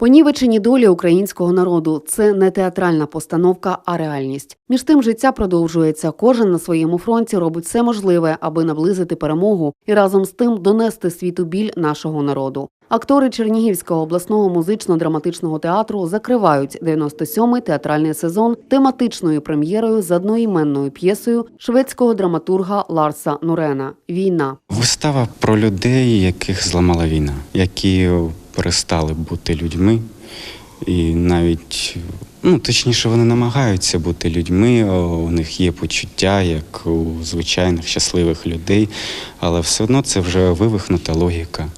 Понівечені долі українського народу це не театральна постановка, а реальність. Між тим життя продовжується. Кожен на своєму фронті робить все можливе, аби наблизити перемогу і разом з тим донести світу біль нашого народу. Актори Чернігівського обласного музично-драматичного театру закривають 97-й театральний сезон тематичною прем'єрою з одноіменною п'єсою шведського драматурга Ларса Нурена Війна. Вистава про людей, яких зламала війна, які перестали бути людьми, і навіть ну точніше вони намагаються бути людьми. У них є почуття, як у звичайних щасливих людей, але все одно це вже вивихнута логіка,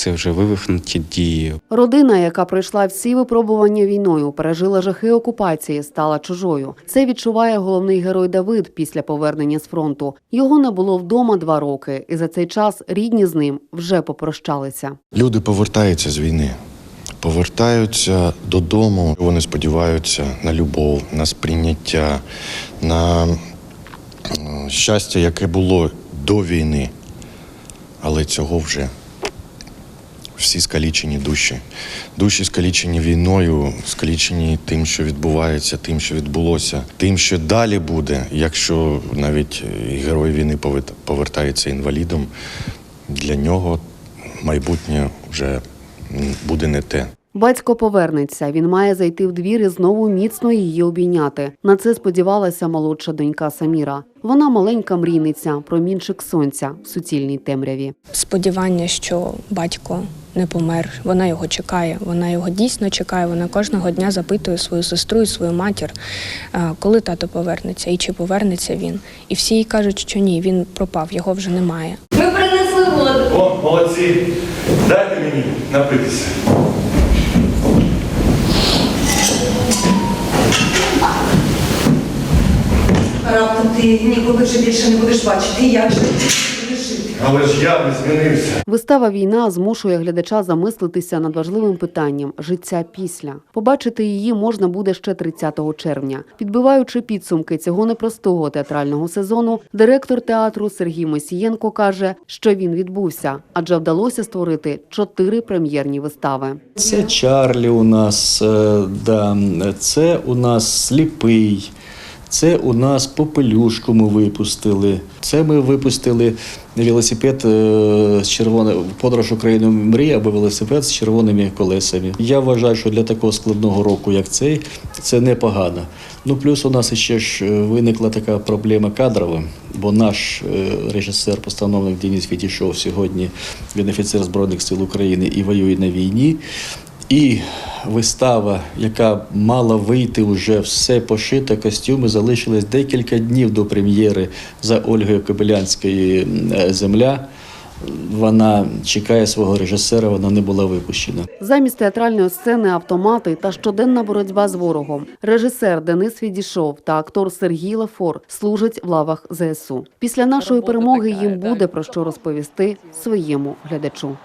це вже вивихнуті дії. Родина, яка пройшла всі випробування війною, пережила жахи окупації, стала чужою. Це відчуває головний герой Давид після повернення з фронту. Його не було вдома два роки, і за цей час рідні з ним вже попрощалися. Люди повертаються з війни, повертаються додому. Вони сподіваються на любов, на сприйняття, на щастя, яке було до війни. Але цього вже всі скалічені душі. Душі скалічені війною, скалічені тим, що відбувається, тим, що відбулося, тим, що далі буде, якщо навіть герой війни повер- повертається інвалідом, для нього майбутнє вже буде не те. Батько повернеться. Він має зайти в двір і знову міцно її обійняти. На це сподівалася молодша донька Саміра. Вона маленька мрійниця, промінчик сонця в суцільній темряві. сподівання, що батько не помер. Вона його чекає. Вона його дійсно чекає. Вона кожного дня запитує свою сестру і свою матір, е, коли тато повернеться і чи повернеться він. І всі їй кажуть, що ні, він пропав, його вже немає. Ми принесли воду. О, молодці. Дайте мені напитися. Раптом ти ніколи вже більше не будеш бачити. Як же жити? Але ж я не змінився. Вистава Війна змушує глядача замислитися над важливим питанням життя після. Побачити її можна буде ще 30 червня. Підбиваючи підсумки цього непростого театрального сезону, директор театру Сергій Мосієнко каже, що він відбувся, адже вдалося створити чотири прем'єрні вистави. Це Чарлі у нас, е, да, це у нас сліпий, це у нас попелюшку ми випустили. Це ми випустили велосипед е, з червоним подорож Україною мрія або велосипед з червоними колесами. Я вважаю, що для такого складного року, як цей, це непогано. Ну плюс у нас ще ж е, виникла така проблема кадрова, бо наш е, режисер-постановник Денис Фетішов сьогодні він офіцер Збройних сил України і воює на війні. І вистава, яка мала вийти вже все пошито, костюми залишилось декілька днів до прем'єри за Ольгою Кобилянською е, Земля. Вона чекає свого режисера, вона не була випущена. Замість театральної сцени автомати та щоденна боротьба з ворогом. Режисер Денис Відішов та актор Сергій Лафор служать в лавах ЗСУ. Після нашої перемоги їм буде про що розповісти своєму глядачу.